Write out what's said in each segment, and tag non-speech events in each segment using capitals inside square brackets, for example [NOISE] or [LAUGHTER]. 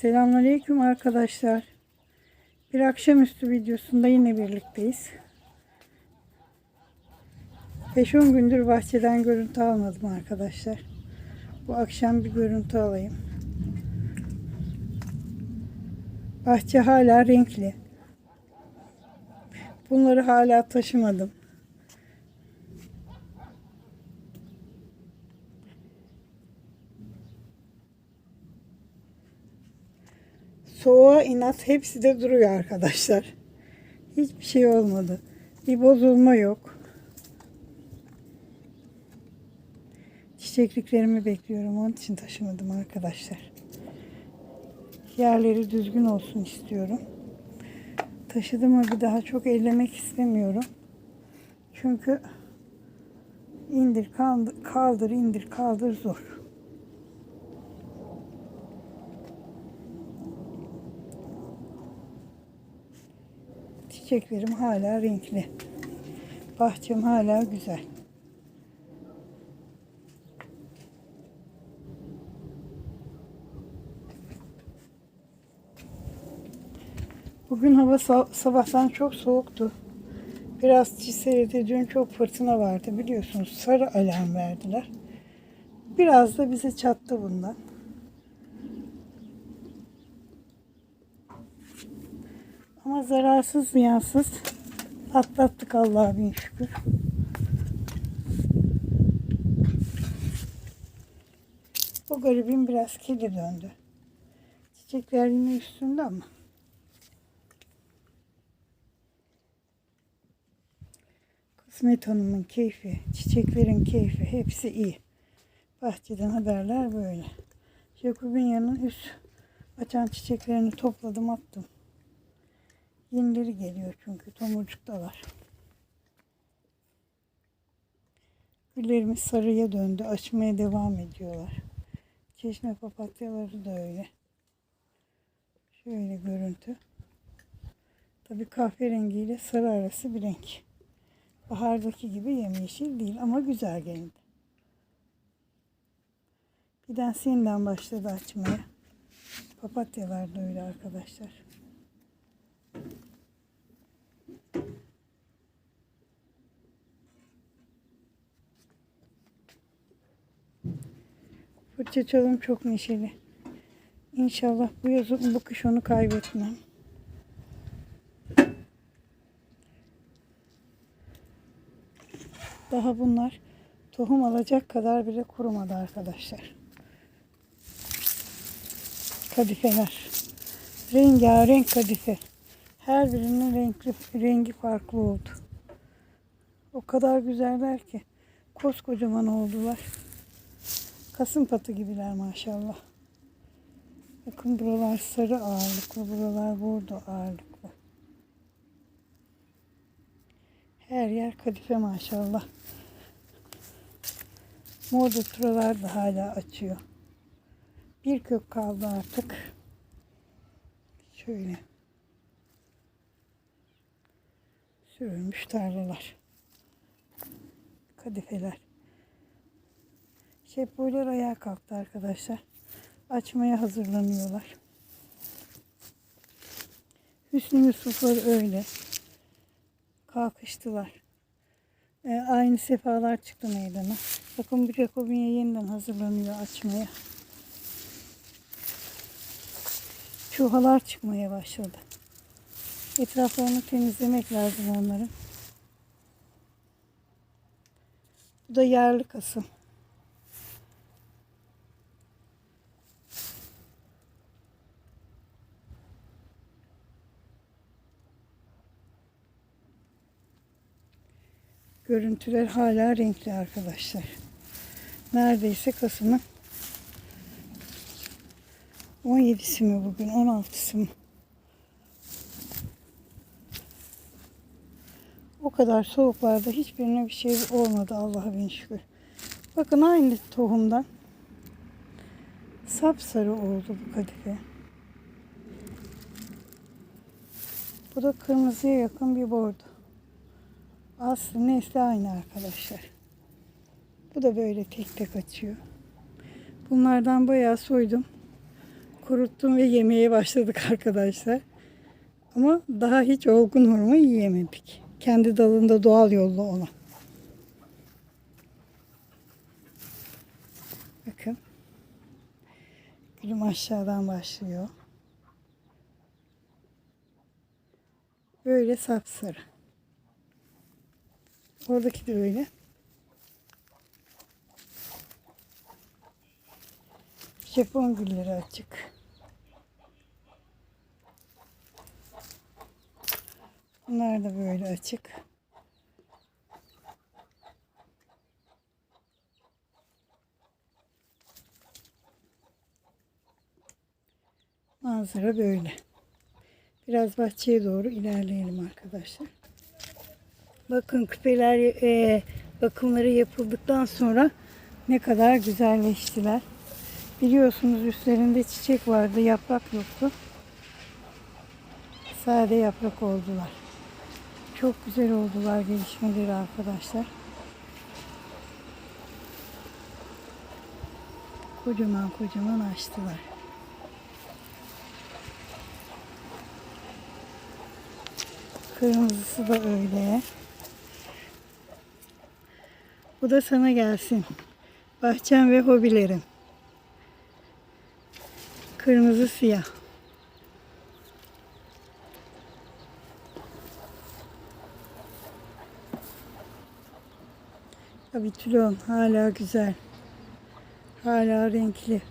Selamünaleyküm arkadaşlar. Bir akşamüstü videosunda yine birlikteyiz. 5-10 gündür bahçeden görüntü almadım arkadaşlar. Bu akşam bir görüntü alayım. Bahçe hala renkli. Bunları hala taşımadım. Soğuğa inat hepsi de duruyor arkadaşlar. Hiçbir şey olmadı. Bir bozulma yok. Çiçekliklerimi bekliyorum. Onun için taşımadım arkadaşlar. Yerleri düzgün olsun istiyorum. Taşıdım ama bir daha çok ellemek istemiyorum. Çünkü indir kaldır, kaldır indir kaldır zor. Çiçeklerim hala renkli. Bahçem hala güzel. Bugün hava sa- sabahtan çok soğuktu. Biraz çiseledi. Dün çok fırtına vardı biliyorsunuz. Sarı alarm verdiler. Biraz da bize çattı bundan. Ama zararsız ziyansız atlattık Allah'a bin şükür. Bu garibim biraz kedi döndü. Çiçekler yine üstünde ama. Kısmet Hanım'ın keyfi, çiçeklerin keyfi hepsi iyi. Bahçeden haberler böyle. Jacobinya'nın üst açan çiçeklerini topladım attım. Yenileri geliyor çünkü tomurcuktalar. Güllerimiz sarıya döndü. Açmaya devam ediyorlar. Çeşme papatyaları da öyle. Şöyle görüntü. Tabii kahverengiyle sarı arası bir renk. Bahardaki gibi yemyeşil değil ama güzel geldi. Birden yeniden başladı açmaya. Papatyalar da öyle arkadaşlar. Çalım çok neşeli. İnşallah bu yaz bu kış onu kaybetmem. Daha bunlar tohum alacak kadar bile kurumadı arkadaşlar. Kadifeler. Rengarenk kadife. Her birinin renkli, rengi farklı oldu. O kadar güzeller ki. Koskocaman oldular. Kasım patı gibiler maşallah. Bakın buralar sarı ağırlıklı, buralar bordo ağırlıklı. Her yer kadife maşallah. Mor turalar da hala açıyor. Bir kök kaldı artık. Şöyle. Sürülmüş tarlalar. Kadifeler. Şepboylar ayağa kalktı arkadaşlar. Açmaya hazırlanıyorlar. Hüsnü Yusuflar öyle. Kalkıştılar. Ee, aynı sefalar çıktı meydana. Bakın bu Jacobinya yeniden hazırlanıyor açmaya. Çuhalar çıkmaya başladı. Etraflarını temizlemek lazım onların. Bu da yerli kasım. Görüntüler hala renkli arkadaşlar. Neredeyse Kasım'ın 17'si mi bugün 16'sı mı? O kadar soğuklarda hiçbirine bir şey olmadı Allah'a bin şükür. Bakın aynı tohumdan sapsarı oldu bu kadife. Bu da kırmızıya yakın bir bordo. Aslı nesli aynı arkadaşlar. Bu da böyle tek tek açıyor. Bunlardan bayağı soydum. kuruttum ve yemeye başladık [LAUGHS] arkadaşlar. Ama daha hiç olgun hurma yiyemedik. Kendi dalında doğal yolla olan. Bakın. Gülüm aşağıdan başlıyor. Böyle sapsarı. Oradaki de öyle. Japon gülleri açık. Bunlar da böyle açık. Manzara böyle. Biraz bahçeye doğru ilerleyelim arkadaşlar. Bakın küpeler e, bakımları yapıldıktan sonra ne kadar güzelleştiler. Biliyorsunuz üstlerinde çiçek vardı, yaprak yoktu. Sade yaprak oldular. Çok güzel oldular gelişmeleri arkadaşlar. Kocaman kocaman açtılar. Kırmızısı da öyle. Bu da sana gelsin. Bahçem ve hobilerim. Kırmızı siyah. Tabii tülon hala güzel. Hala renkli.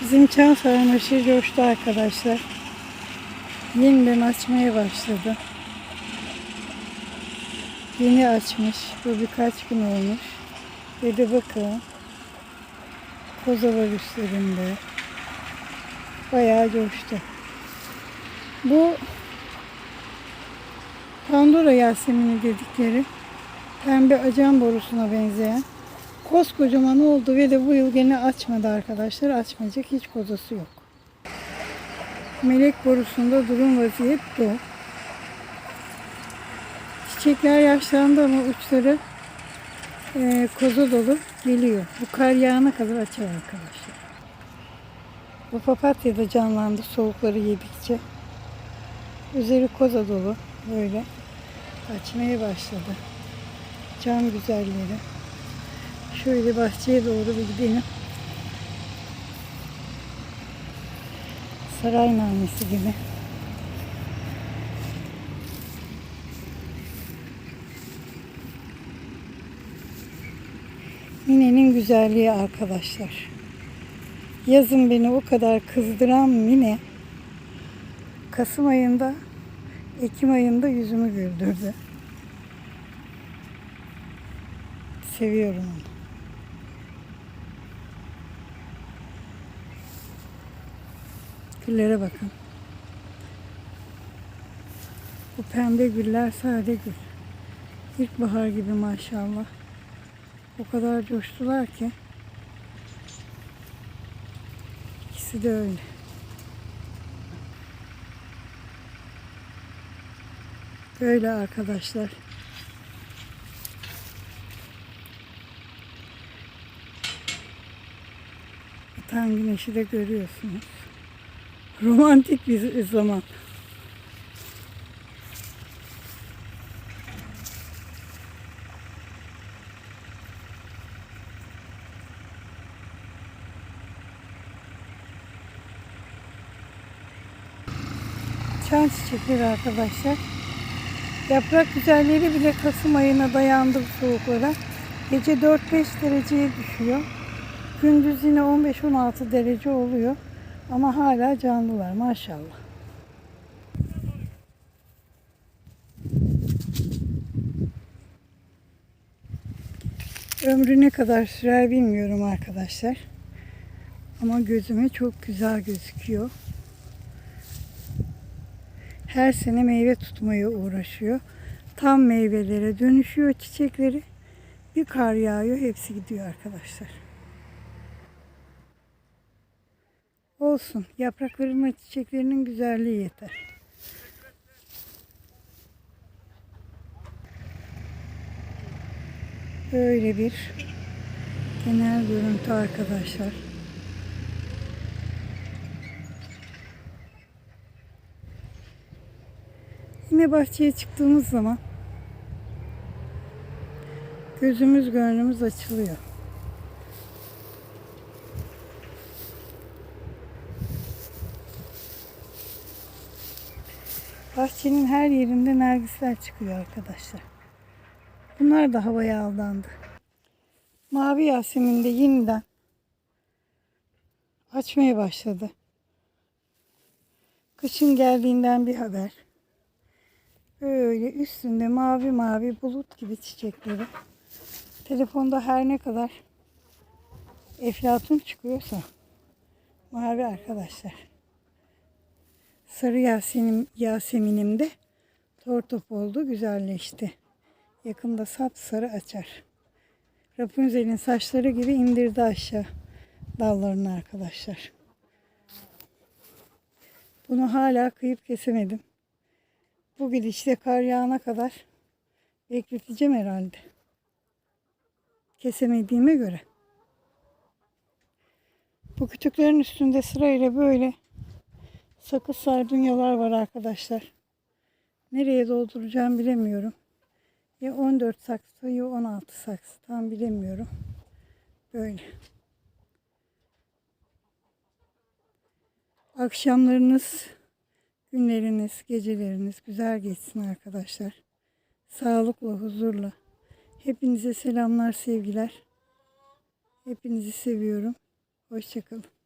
Bizim çam sarmaşı coştu arkadaşlar. Yeniden açmaya başladı. Yeni açmış. Bu birkaç gün olmuş. Ve de bakın. Koza var üstlerinde. Bayağı coştu. Bu Pandora Yasemini dedikleri pembe acan borusuna benzeyen koskocaman oldu ve de bu yıl gene açmadı arkadaşlar. Açmayacak hiç kozası yok. Melek borusunda durum vaziyet bu. Çiçekler yaşlandı ama uçları e, koza dolu geliyor. Bu kar yağına kadar açar arkadaşlar. Bu papatya da canlandı soğukları yedikçe. Üzeri koza dolu böyle açmaya başladı. Cam güzelleri. Şöyle bahçeye doğru bir gidelim. Saray namesi gibi. Mine'nin güzelliği arkadaşlar. Yazın beni o kadar kızdıran Mine Kasım ayında Ekim ayında yüzümü güldürdü. Seviyorum onu. Güllere bakın. Bu pembe güller sade gül. İlkbahar gibi maşallah. O kadar coştular ki. İkisi de öyle. Böyle arkadaşlar. Batan güneşi de görüyorsunuz. Romantik bir zaman. Çan çiçekleri arkadaşlar. Yaprak güzelleri bile Kasım ayına dayandı bu soğuklara. Gece 4-5 dereceye düşüyor. Gündüz yine 15-16 derece oluyor. Ama hala canlılar maşallah. Ömrü ne kadar sürer bilmiyorum arkadaşlar. Ama gözüme çok güzel gözüküyor. Her sene meyve tutmaya uğraşıyor. Tam meyvelere dönüşüyor çiçekleri. Bir kar yağıyor hepsi gidiyor arkadaşlar. Olsun. Yaprakların ve çiçeklerinin güzelliği yeter. Böyle bir genel görüntü arkadaşlar. Yine bahçeye çıktığımız zaman gözümüz gönlümüz açılıyor. Bahçenin her yerinde nergisler çıkıyor arkadaşlar. Bunlar da havaya aldandı. Mavi Yasemin de yeniden açmaya başladı. Kışın geldiğinden bir haber. Böyle üstünde mavi mavi bulut gibi çiçekleri. Telefonda her ne kadar eflatun çıkıyorsa mavi arkadaşlar. Sarı Yasemin, Yasemin'im de tortop oldu, güzelleşti. Yakında sapsarı açar. Rapunzel'in saçları gibi indirdi aşağı dallarını arkadaşlar. Bunu hala kıyıp kesemedim. Bu gidişle kar yağana kadar bekleteceğim herhalde. Kesemediğime göre. Bu kütüklerin üstünde sırayla böyle sakız sardunyalar var arkadaşlar. Nereye dolduracağım bilemiyorum. Ya 14 saksı ya 16 saksı tam bilemiyorum. Böyle. Akşamlarınız, günleriniz, geceleriniz güzel geçsin arkadaşlar. Sağlıkla, huzurla. Hepinize selamlar, sevgiler. Hepinizi seviyorum. Hoşçakalın.